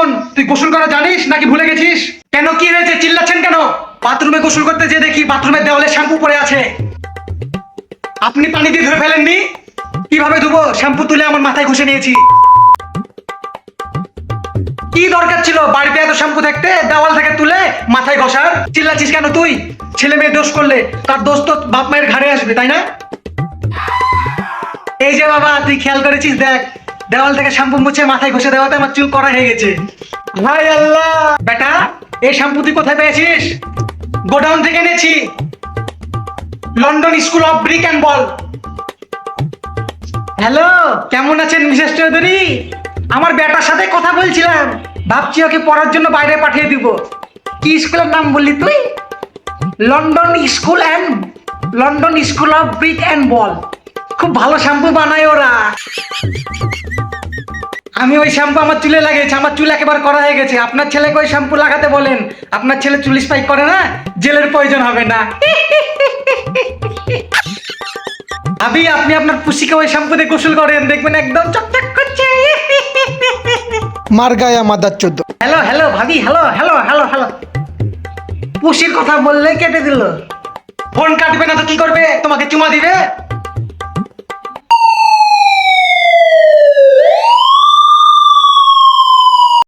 শোন তুই গোসল করা জানিস নাকি ভুলে গেছিস? কেন কি হয়েছে? চিল্লাচ্ছেন কেন? বাথরুমে গোসল করতে যে দেখি বাথরুমের দেওয়ালে শ্যাম্পু পড়ে আছে। আপনি পানি দিয়ে ধরে ফেলেননি? কীভাবে ধুবো? শ্যাম্পু তুলে আমার মাথায় ঘষে নিয়েছি। কি দরকার ছিল? বাড়িতে এত শ্যাম্পু থাকতে দেওয়াল থেকে তুলে মাথায় ঘষার? চিল্লাচ্ছিস কেন তুই? ছেলে মেয়ে দোষ করলে তার দোষ তো বাপ মায়ের ঘাড়ে আসবে, তাই না? এই যে বাবা, তুই খেয়াল করেছিস দেখ দেওয়াল থেকে শ্যাম্পু মুছে মাথায় ঘষে দেওয়াতে আমার চুল করা হয়ে গেছে। হাই আল্লাহ! বেটা এই শ্যাম্পু তুই কোথায় পেয়েছিস? গোডাউন থেকে এনেছি। London school of brick and ball. Hello কেমন আছেন মিসেস চৌধুরী? আমার বেটার সাথে কথা বলছিলাম। ভাবছি ওকে পড়ার জন্য বাইরে পাঠিয়ে দিব। কি স্কুলের নাম বললি তুই? London school and London school of brick and ball. খুব ভালো শ্যাম্পু বানায় ওরা। আমি ওই শ্যাম্পু আমার চুলে লাগিয়েছি আমার চুল একেবারে করা হয়ে গেছে। আপনার ছেলেকে ওই শ্যাম্পু লাগাতে বলেন। আপনার ছেলে চুল স্পাইক করে না? জেলের প্রয়োজন হবে না। ভাবি আপনি আপনার পুষিকে ওই শ্যাম্পু দিয়ে গোসল করেন দেখবেন একদম চকচক করছে। মার গায়া মাদার চোদ্দ। হ্যালো হ্যালো ভাবি হ্যালো হ্যালো হ্যালো হ্যালো। পুষির কথা বললে কেটে দিল। ফোন কাটবে না তো কি করবে? তোমাকে চুমা দিবে?